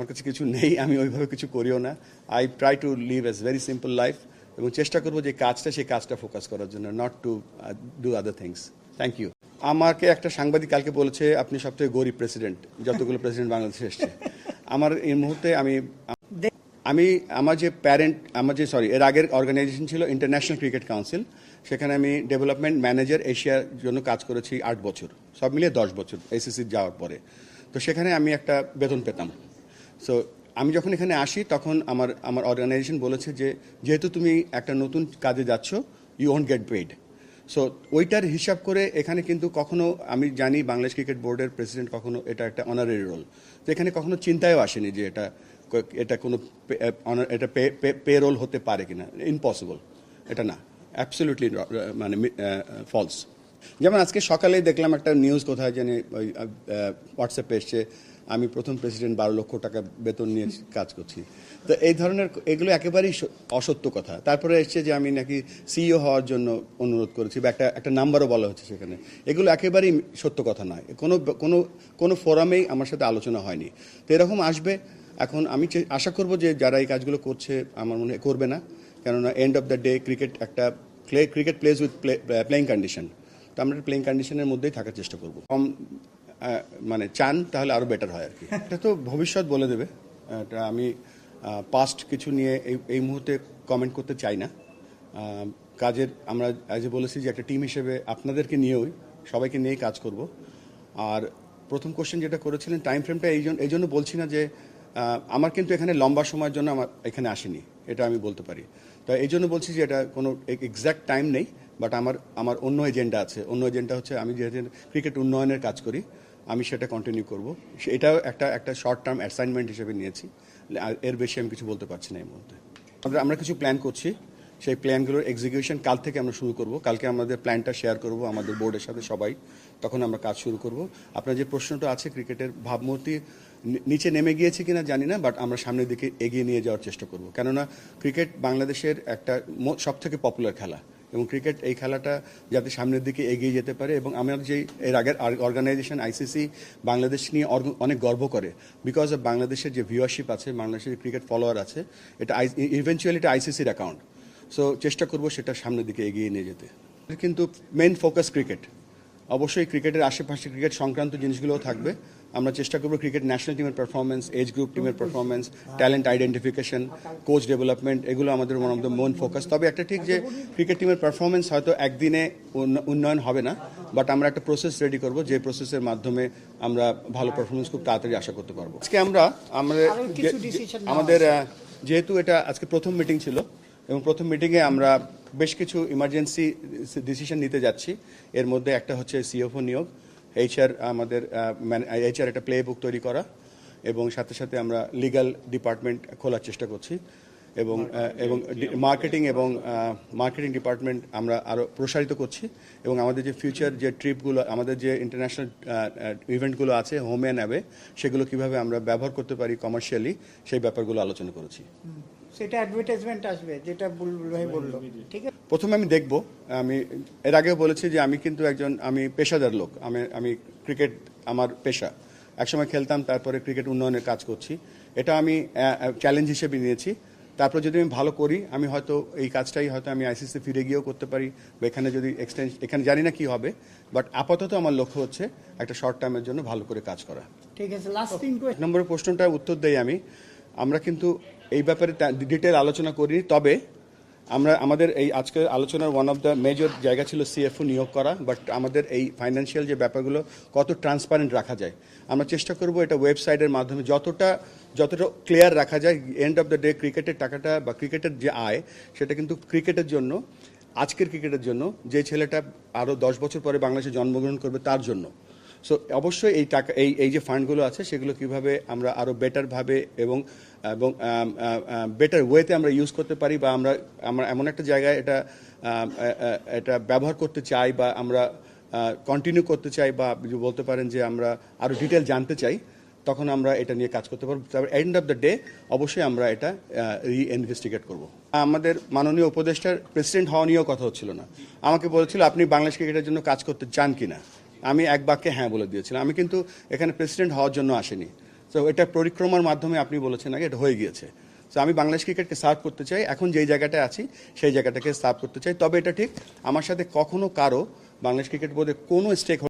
আমার কাছে কিছু নেই, আমি ওইভাবে কিছু করিও না। I try to live as very simple life এবং চেষ্টা করব যে কাজটা, সেই কাজটা ফোকাস করার জন্য not to do other things thank you আমাকে একটা সাংবাদিক কালকে বলেছে, আপনি সবথেকে গরিব প্রেসিডেন্ট যতগুলো প্রেসিডেন্ট বাংলাদেশে এসছে। আমার এই মুহূর্তে আমি আমি, আমার যে প্যারেন্ট আমার যে সরি এর আগের অর্গানাইজেশন ছিল ইন্টারন্যাশনাল ক্রিকেট কাউন্সিল সেখানে আমি ডেভেলপমেন্ট ম্যানেজার এশিয়ার জন্য কাজ করেছি আট বছর। সব মিলিয়ে দশ বছর এসএসসি যাওয়ার পরে। তো সেখানে আমি একটা বেতন পেতাম। সো আমি যখন এখানে আসি, তখন আমার আমার অর্গানাইজেশন বলেছে যে, যেহেতু তুমি একটা নতুন কাজে যাচ্ছ you won't get paid so ওইটার হিসাব করে এখানে কিন্তু কখনো, আমি জানি বাংলাদেশ ক্রিকেট বোর্ডের প্রেসিডেন্ট কখনো এটা একটা অনারারি রোল তো এখানে কখনো চিন্তায়ও আসেনি যে এটা এটা কোনো এটা পে রোল হতে পারে কিনা। ইম্পসিবল এটা না। অ্যাবসলিউটলি মানে ফলস যেমন আজকে সকালেই দেখলাম একটা নিউজ কোথায় জানি, ওই হোয়াটসঅ্যাপে এসছে আমি প্রথম প্রেসিডেন্ট, বারো লক্ষ টাকা বেতন নিয়ে কাজ করছি। তো এই ধরনের, এগুলো একেবারেই অসত্য কথা। তারপরে এসছে যে আমি নাকি সিইও হওয়ার জন্য অনুরোধ করেছি, বা একটা একটা নাম্বারও বলা হচ্ছে সেখানে। এগুলো একেবারেই সত্য কথা নয়। কোনো কোনো কোনো ফোরামেই আমার সাথে আলোচনা হয়নি। তো এরকম আসবে। এখন আমি আশা করব যে যারা এই কাজগুলো করছে, আমার মনে করবে না। কেননা end of the day cricket একটা cricket plays with playing condition তো আমরা প্লেইং কন্ডিশনের মধ্যেই থাকার চেষ্টা করব। কম মানে চান তাহলে আরও বেটার হয় আর কি। এটা তো ভবিষ্যৎ বলে দেবে। এটা আমি পাস্ট কিছু নিয়ে এই এই মুহূর্তে কমেন্ট করতে চাই না। কাজের আমরা অ্যাজ এ বলেছি যে একটা টিম হিসেবে আপনাদেরকে নিয়েই সবাইকে নিয়েই কাজ করব। আর প্রথম কোশ্চেন যেটা করেছিলেন টাইম ফ্রেমটা এই জন্য এই জন্য বলছি না যে আমার কিন্তু এখানে লম্বা সময়ের জন্য আমার এখানে আসেনি এটা আমি বলতে পারি। তো এই জন্য বলছি যে এটা কোনো এক্স্যাক্ট টাইম নেই বাট আমার আমার অন্য এজেন্ডা আছে। অন্য এজেন্ডা হচ্ছে আমি যেহেতু ক্রিকেট উন্নয়নের কাজ করি আমি সেটা কন্টিনিউ করব। এটাও একটা একটা শর্ট টার্ম অ্যাসাইনমেন্ট হিসেবে নিয়েছি। এর বেশি আমি কিছু বলতে পারছি না এই মুহূর্তে। আমরা আমরা কিছু প্ল্যান করছি। সেই প্ল্যানগুলোর এক্সিকিউশন কাল থেকে আমরা শুরু করব। কালকে আমাদের প্ল্যানটা শেয়ার করব আমাদের বোর্ডের সাথে সবাই। তখন আমরা কাজ শুরু করব। আপনার যে প্রশ্নটা আছে ক্রিকেটের ভাবমূর্তি নিচে নেমে গিয়েছে কিনা জানি না বাট আমরা সামনের দিকে এগিয়ে নিয়ে যাওয়ার চেষ্টা করব। কেননা, ক্রিকেট বাংলাদেশের একটা সব থেকে পপুলার খেলা। এবং ক্রিকেট এই খেলাটা যাতে সামনের দিকে এগিয়ে যেতে পারে এবং আমার যে এর আগের অর্গানাইজেশন আইসিসি বাংলাদেশ নিয়ে অনেক গর্ব করে। বিকজ অফ বাংলাদেশের যে ভিউয়ারশিপ আছে, বাংলাদেশের ক্রিকেট ফলোয়ার আছে, এটা ইভেনচুয়ালি এটা আইসিসির অ্যাকাউন্ট সো চেষ্টা করব সেটা সামনের দিকে এগিয়ে নিয়ে যেতে। কিন্তু মেন ফোকাস ক্রিকেট অবশ্যই ক্রিকেটের আশেপাশে ক্রিকেট সংক্রান্ত জিনিসগুলোও থাকবে। আমরা চেষ্টা করব ক্রিকেট ন্যাশনাল টিমের পারফরমেন্স এজ গ্রুপ টিমের performance talent identification coach development এগুলো আমাদের one of the main focus তবে একটা ঠিক যে ক্রিকেট টিমের পারফরমেন্স হয়তো একদিনে উন্নয়ন হবে না বাট আমরা একটা প্রসেস রেডি করব যে প্রসেসের মাধ্যমে আমরা ভালো পারফরমেন্স খুব তাড়াতাড়ি আশা করতে পারব। আজকে আমরা আমাদের আমাদের যেহেতু এটা আজকে প্রথম মিটিং ছিল এবং প্রথম মিটিংয়ে আমরা বেশ কিছু ইমার্জেন্সি ডিসিশন নিতে যাচ্ছি। এর মধ্যে একটা হচ্ছে সিএফও নিয়োগ এইচআর আমাদের এইচআর একটা প্লে বুক তৈরি করা এবং সাথে সাথে আমরা লিগ্যাল ডিপার্টমেন্ট খোলার চেষ্টা করছি এবং এবং মার্কেটিং এবং মার্কেটিং ডিপার্টমেন্ট আমরা আরও প্রসারিত করছি এবং আমাদের যে ফিউচার যে ট্রিপগুলো আমাদের যে ইন্টারন্যাশনাল ইভেন্টগুলো আছে হোম অ্যান্ড অ্যাবে সেগুলো কীভাবে আমরা ব্যবহার করতে পারি কমার্শিয়ালি সেই ব্যাপারগুলো আলোচনা করেছি। সেটা অ্যাডভার্টাইজমেন্ট আসবে যেটা বুলবুল ভাই বলল। ঠিক আছে? প্রথমে আমি দেখব আমি এর আগেও বলেছি যে আমি কিন্তু একজন আমি পেশাদার লোক আমি আমি ক্রিকেট আমার পেশা। একসময় খেলতাম তারপরে ক্রিকেট উন্নয়নের কাজ করছি। এটা আমি চ্যালেঞ্জ হিসেবে নিয়েছি। তারপর যদি আমি ভালো করি আমি হয়তো এই কাজটাই হয়তো আমি আইসিসি ফিরে গিয়েও করতে পারি বা এখানে যদি এক্সটেন্স এখানে জানি না কি হবে বাট আপাতত আমার লক্ষ্য হচ্ছে একটা শর্ট টার্মের জন্য ভালো করে কাজ করা। ঠিক আছে লাস্টিং এক নম্বরের প্রশ্নটার উত্তর দেই আমি। আমরা কিন্তু এই ব্যাপারে ডিটেল আলোচনা করিনি তবে আমরা, আমাদের এই আজকের আলোচনার ওয়ান অফ দ্য মেজর জায়গা ছিল সিএফও নিয়োগ করা বাট আমাদের এই ফাইন্যান্সিয়াল যে ব্যাপারগুলো কত ট্রান্সপারেন্ট রাখা যায়। আমরা চেষ্টা করব এটা ওয়েবসাইটের মাধ্যমে যতটা যতটা ক্লিয়ার রাখা যায় এন্ড অফ দ্য ডে ক্রিকেটের টাকাটা বা ক্রিকেটের যে আয়, সেটা কিন্তু ক্রিকেটের জন্য, আজকের ক্রিকেটের জন্য, যে ছেলেটা আরও দশ বছর পরে বাংলাদেশে জন্মগ্রহণ করবে তার জন্য। সো অবশ্যই এই টাকা, এই এই যে ফান্ডগুলো আছে, সেগুলো কীভাবে আমরা আরও বেটারভাবে এবং এবং বেটার ওয়েতে আমরা ইউজ করতে পারি বা আমরা আমরা এমন একটা জায়গায় এটা এটা ব্যবহার করতে চাই বা আমরা কন্টিনিউ করতে চাই বা বলতে পারেন যে আমরা আরও ডিটেল জানতে চাই, তখন আমরা এটা নিয়ে কাজ করতে পারব। তারপর এন্ড অফ দ্য ডে অবশ্যই আমরা এটা রি ইনভেস্টিগেট করব। আমাদের মাননীয় উপদেষ্টার প্রেসিডেন্ট হওয়া নিয়েও কথা হচ্ছিল না। আমাকে বলেছিল, আপনি বাংলাদেশ ক্রিকেটের জন্য কাজ করতে চান কিনা? আমি এক বাক্যে হ্যাঁ বলে দিয়েছিলাম। আমি কিন্তু এখানে প্রেসিডেন্ট হওয়ার জন্য আসিনি। তো এটা পরিক্রমার মাধ্যমে আপনি বলেছেন আগে, এটা হয়ে গিয়েছে। তো আমি বাংলাদেশ ক্রিকেটকে সার্ভ করতে চাই। এখন যেই জায়গাটা আছি, সেই জায়গাটাকে সার্ভ করতে চাই। তবে এটা ঠিক, আমার সাথে কখনো কারও বাংলাদেশ ক্রিকেট বোর্ডে কোনো স্টেক